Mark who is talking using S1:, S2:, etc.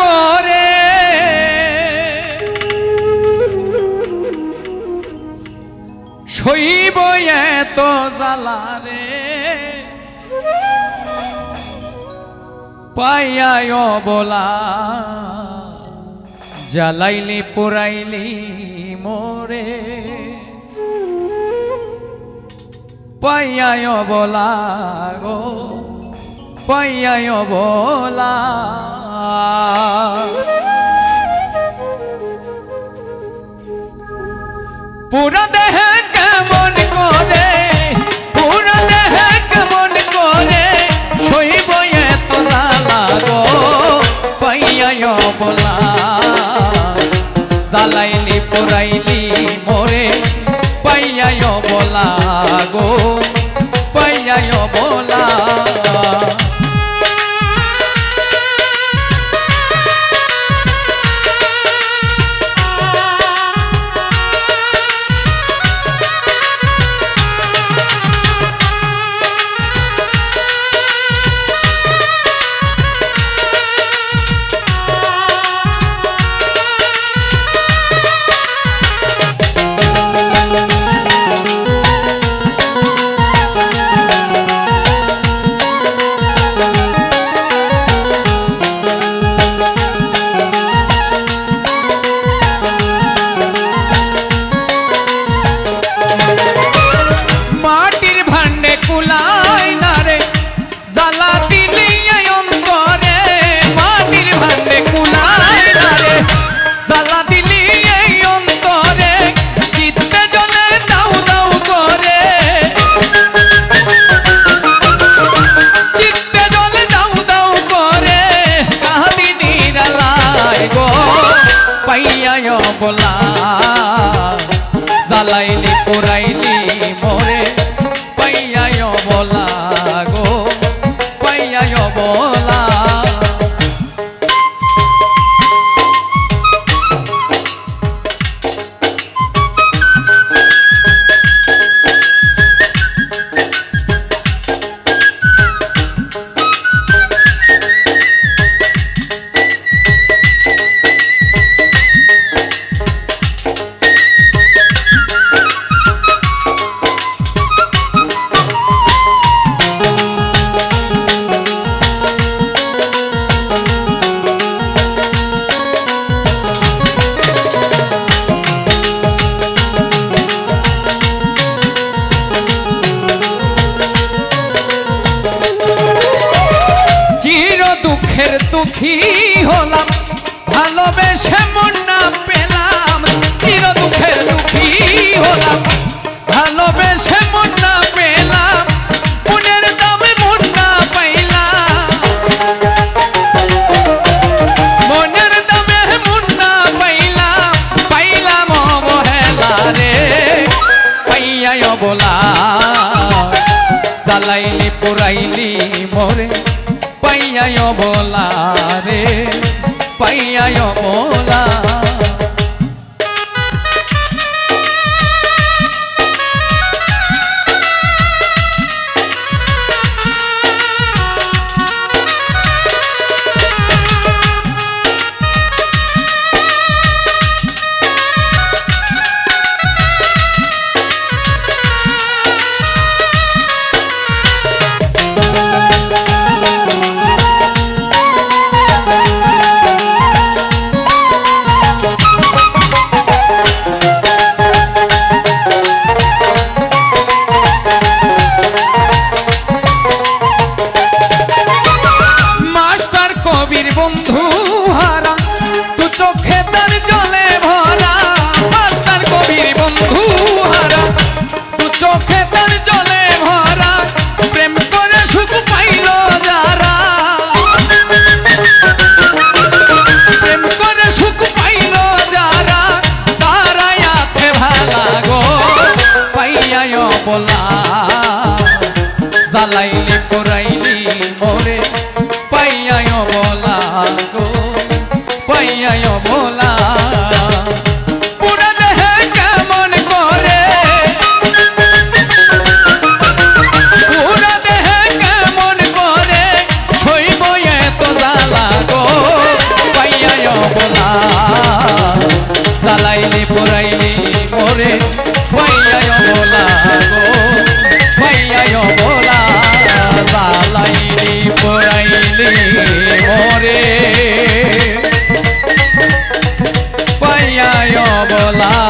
S1: করে। সইব এত জ্বালারে পাইয়ায় বলা জ্বালাইলি পুরাইলি মোরে। পাইয়ায় বলা গো। পাইয়ায় বলা। পুরা দেহে কেমন করে, পুরা দেহে কেমন করে, সইব এত জ্বালা গো পাইয়ায় বলা। জ্বালাইলি, পুরাইলি পাইয়ায় বলা জ্বালাইলি পুরাইলি দুঃখী হলাম, ভালোবেসে মন না পেলাম, চির দুঃখের দুঃখী হলাম। ভালোবেসে মন না পেলাম, মনের দামে মন না পাইলাম। মনের দামে মন পাইলাম পাইলাম অবহেলা রে পাইয়ায় বলা জ্বালাইলি, পুরাইলি মোরে পাইয়ায় বলা রে পাইয়ায় বলা পোলা জ্বালাইলে love.